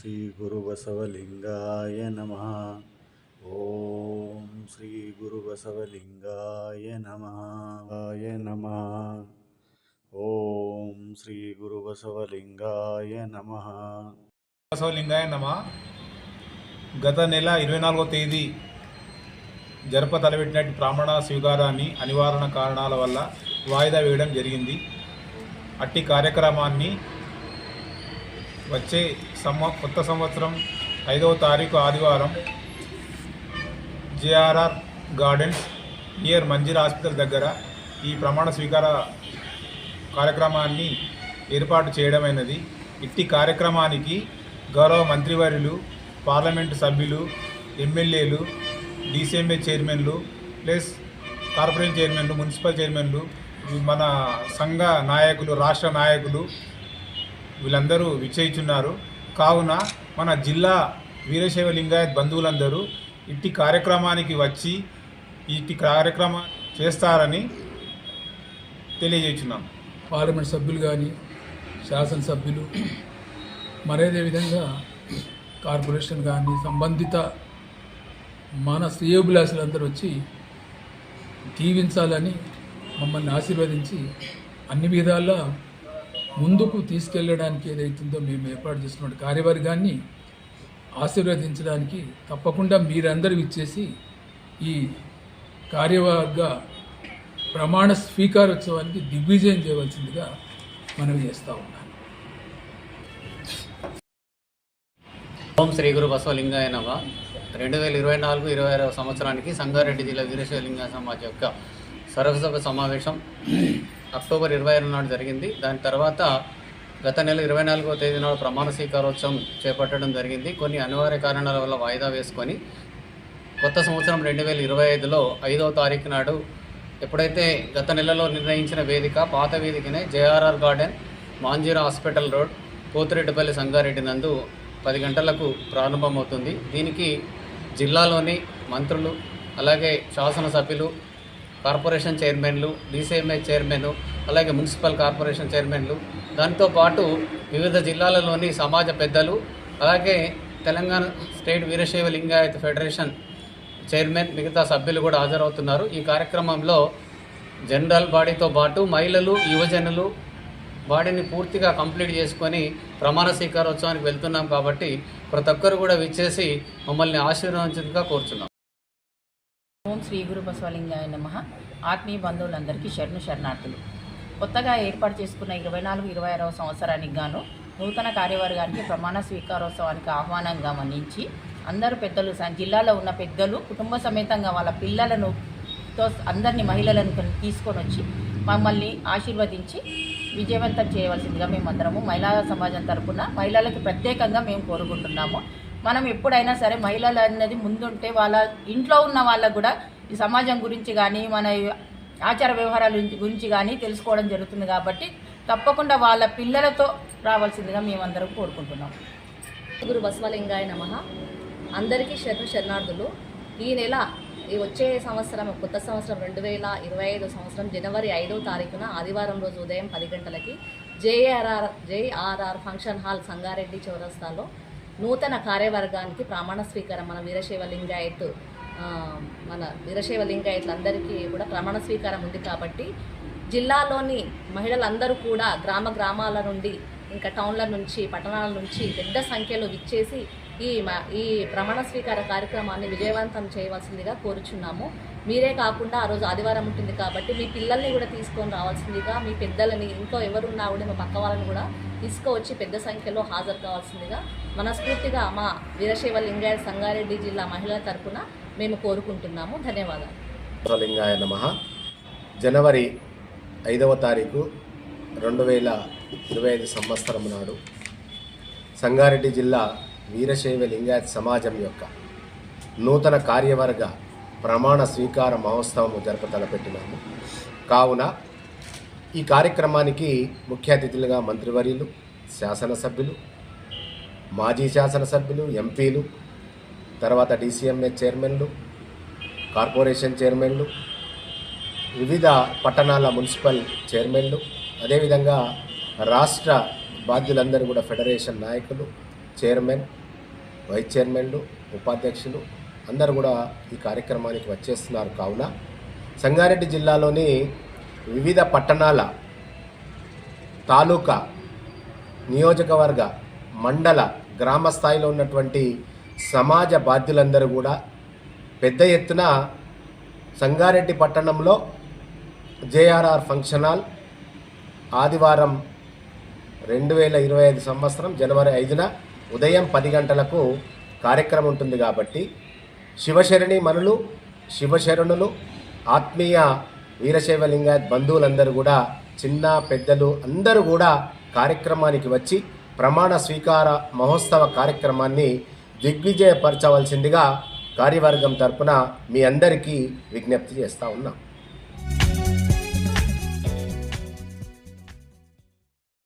శ్రీ గురుబసవలింగాయ నమ ఓం శ్రీ గురుబసవలింగాయ నమ ఆయ నమ ఓం శ్రీ గురుబసవలింగాయ నమ బసవలింగాయ నమ గత నెల ఇరవై నాలుగో తేదీ జరప తలబెట్టినట్టు బ్రాహ్మణ స్వీకారాన్ని అనివారణ కారణాల వల్ల వాయిదా వేయడం జరిగింది. అట్టి కార్యక్రమాన్ని వచ్చే సంవ కొత్త సంవత్సరం ఐదవ తారీఖు ఆదివారం JRR gardens near Manjeera hospital దగ్గర ఈ ప్రమాణ స్వీకార కార్యక్రమాన్ని ఏర్పాటు చేయడమైనది. ఇట్టి కార్యక్రమానికి గౌరవ మంత్రివర్యులు పార్లమెంటు సభ్యులు ఎమ్మెల్యేలు డీసీఎంఏ చైర్మన్లు ప్లస్ కార్పొరేషన్ చైర్మన్లు మున్సిపల్ చైర్మన్లు మన సంఘ నాయకులు రాష్ట్ర నాయకులు వీళ్ళందరూ విచ్చేయిచున్నారు. కావున మన జిల్లా వీరశైవ లింగాయత్ బంధువులందరూ ఇట్టి కార్యక్రమానికి వచ్చి ఇట్టి కార్యక్రమం చేస్తారని తెలియజేస్తున్నాం. పార్లమెంట్ సభ్యులు కానీ శాసనసభ్యులు మరేదే విధంగా కార్పొరేషన్ కానీ సంబంధిత మన శ్రేయోభిలాషులందరూ వచ్చి దీవించాలని మమ్మల్ని ఆశీర్వదించి అన్ని విధాలా ముందుకు తీసుకెళ్ళడానికి ఏదైతుందో మేము ఏర్పాటు చేస్తున్న కార్యవర్గాన్ని ఆశీర్వదించడానికి తప్పకుండా మీరందరూ ఇచ్చేసి ఈ కార్యవర్గ ప్రమాణ స్వీకారోత్సవానికి దిగ్విజయం చేయవలసిందిగా మనవి చేస్తూ ఉన్నాను. ఓం శ్రీ గురు బసవలింగాయ నమ. రెండు వేల ఇరవై నాలుగు ఇరవై ఆరవ సంవత్సరానికి సంగారెడ్డి జిల్లా వీరశైవలింగ సమాజ్ యొక్క సర్వసభ సమావేశం అక్టోబర్ ఇరవై ఆరు నాడు జరిగింది. దాని తర్వాత గత నెల ఇరవై నాలుగో తేదీ నాడు ప్రమాణ స్వీకారోత్సవం చేపట్టడం జరిగింది. కొన్ని అనివార్య కారణాల వల్ల వాయిదా వేసుకొని కొత్త సంవత్సరం రెండు వేల ఇరవై ఐదులో ఐదవ తారీఖు నాడు ఎప్పుడైతే గత నెలలో నిర్ణయించిన వేదిక పాత వేదికనే JRR garden Manjeera hospital road Pothireddypalli Sangareddy నందు పది గంటలకు ప్రారంభమవుతుంది. దీనికి జిల్లాలోని మంత్రులు అలాగే శాసనసభ్యులు కార్పొరేషన్ చైర్మన్లు డీసీఎంఐ చైర్మన్ అలాగే మున్సిపల్ కార్పొరేషన్ చైర్మన్లు. దాంతో పాటు వివిధ జిల్లాలలోని సమాజ పెద్దలు అలాగే Telangana state Veerashaiva Lingayat federation chairman మిగతా సభ్యులు కూడా హాజరవుతున్నారు. ఈ కార్యక్రమంలో జనరల్ బాడీతో పాటు మహిళలు యువజనులు బాడీని పూర్తిగా కంప్లీట్ చేసుకొని ప్రమాణ స్వీకారోత్సవానికి వెళ్తున్నాం కాబట్టి ప్రతి ఒక్కరు కూడా విచ్చేసి మమ్మల్ని ఆశీర్వదించగా కోరుచున్నాం. ఓం శ్రీ గురు బసవలింగాయ నమ. ఆత్మీయ బంధువులందరికీ శరణు శరణార్థులు. కొత్తగా ఏర్పాటు చేసుకున్న ఇరవై నాలుగు ఇరవై ఆరవ సంవత్సరానికి గాను నూతన కార్యవర్గానికి ప్రమాణ స్వీకారోత్సవానికి ఆహ్వానంగా మన్నించి అందరూ పెద్దలు జిల్లాలో ఉన్న పెద్దలు కుటుంబ సమేతంగా వాళ్ళ పిల్లలను తో అందరినీ మహిళలను తీసుకొని వచ్చి మమ్మల్ని ఆశీర్వదించి విజయవంతం చేయవలసిందిగా మేమందరము మహిళా సమాజం తరఫున మహిళలకు ప్రత్యేకంగా మేము కోరుకుంటున్నాము. మనం ఎప్పుడైనా సరే మహిళలు అన్నది ముందుంటే వాళ్ళ ఇంట్లో ఉన్న వాళ్ళకు కూడా ఈ సమాజం గురించి కానీ మన ఆచార వ్యవహారాల గురించి- కానీ తెలుసుకోవడం జరుగుతుంది కాబట్టి తప్పకుండా వాళ్ళ పిల్లలతో రావాల్సిందిగా మేమందరం కోరుకుంటున్నాం. గురు బసవలింగాయ నమ. అందరికీ శరణ శరణార్థులు. ఈ నెల ఈ వచ్చే సంవత్సరం కొత్త సంవత్సరం రెండు వేల ఇరవై ఐదో సంవత్సరం జనవరి ఐదో తారీఖున ఆదివారం రోజు ఉదయం పది గంటలకి JRR JRR function hall Sangareddy చౌరస్తాలో నూతన కార్యవర్గానికి ప్రమాణ స్వీకారం మన వీరశైవ లింగాయత్ మన వీరశైవ లింగాయత్లందరికీ కూడా ప్రమాణ స్వీకారం ఉంది కాబట్టి జిల్లాలోని మహిళలందరూ కూడా గ్రామ గ్రామాల నుండి ఇంకా టౌన్ల నుంచి పట్టణాల నుంచి పెద్ద సంఖ్యలో విచ్చేసి ఈ మ- ఈ ప్రమాణ స్వీకార కార్యక్రమాన్ని విజయవంతం చేయవలసిందిగా కోరుచున్నాము. మీరే కాకుండా ఆ రోజు ఆదివారం ఉంటుంది కాబట్టి మీ పిల్లల్ని కూడా తీసుకొని రావాల్సిందిగా మీ పెద్దలని ఇంట్లో ఎవరున్నా కూడా మా పక్క వాళ్ళని కూడా తీసుకువచ్చి పెద్ద సంఖ్యలో హాజరు కావాల్సిందిగా మనస్ఫూర్తిగా మా వీరశైవ లింగాయ సంగారెడ్డి జిల్లా మహిళల తరపున మేము కోరుకుంటున్నాము. ధన్యవాదాలు. లింగాయ నమ. జనవరి ఐదవ తారీఖు రెండు వేల ఇరవై ఐదు సంవత్సరం నాడు సంగారెడ్డి జిల్లా వీరశైవ లింగాయత్ సమాజం యొక్క నూతన కార్యవర్గ ప్రమాణ స్వీకార మహోత్సవం జరప తలపెట్టినాము. కావున ఈ కార్యక్రమానికి ముఖ్య అతిథులుగా మంత్రివర్యులు శాసనసభ్యులు మాజీ శాసనసభ్యులు ఎంపీలు తర్వాత డీసీఎంఏ చైర్మన్లు కార్పొరేషన్ చైర్మన్లు వివిధ పట్టణాల మున్సిపల్ చైర్మన్లు అదేవిధంగా రాష్ట్ర బాధ్యులందరూ కూడా ఫెడరేషన్ నాయకులు చైర్మన్ వైస్ చైర్మన్లు ఉపాధ్యక్షులు అందరూ కూడా ఈ కార్యక్రమానికి వచ్చేస్తున్నారు. కావున సంగారెడ్డి జిల్లాలోని వివిధ పట్టణాల తాలూకా నియోజకవర్గ మండల గ్రామ స్థాయిలో ఉన్నటువంటి సమాజ బాధ్యులందరూ కూడా పెద్ద ఎత్తున సంగారెడ్డి పట్టణంలో జేఆర్ఆర్ ఫంక్షన్ హాల్ ఆదివారం రెండు వేల ఇరవై ఐదు సంవత్సరం జనవరి ఐదున ఉదయం పది గంటలకు కార్యక్రమం ఉంటుంది కాబట్టి శివశరణి మనులు శివశరణులు ఆత్మీయ వీరశైవ లింగాయత్ బంధువులందరూ కూడా చిన్న పెద్దలు అందరూ కూడా కార్యక్రమానికి వచ్చి ప్రమాణ స్వీకార మహోత్సవ కార్యక్రమాన్ని దిగ్విజయపరచవలసిందిగా కార్యవర్గం తరపున మీ అందరికీ విజ్ఞప్తి చేస్తా ఉన్నాం.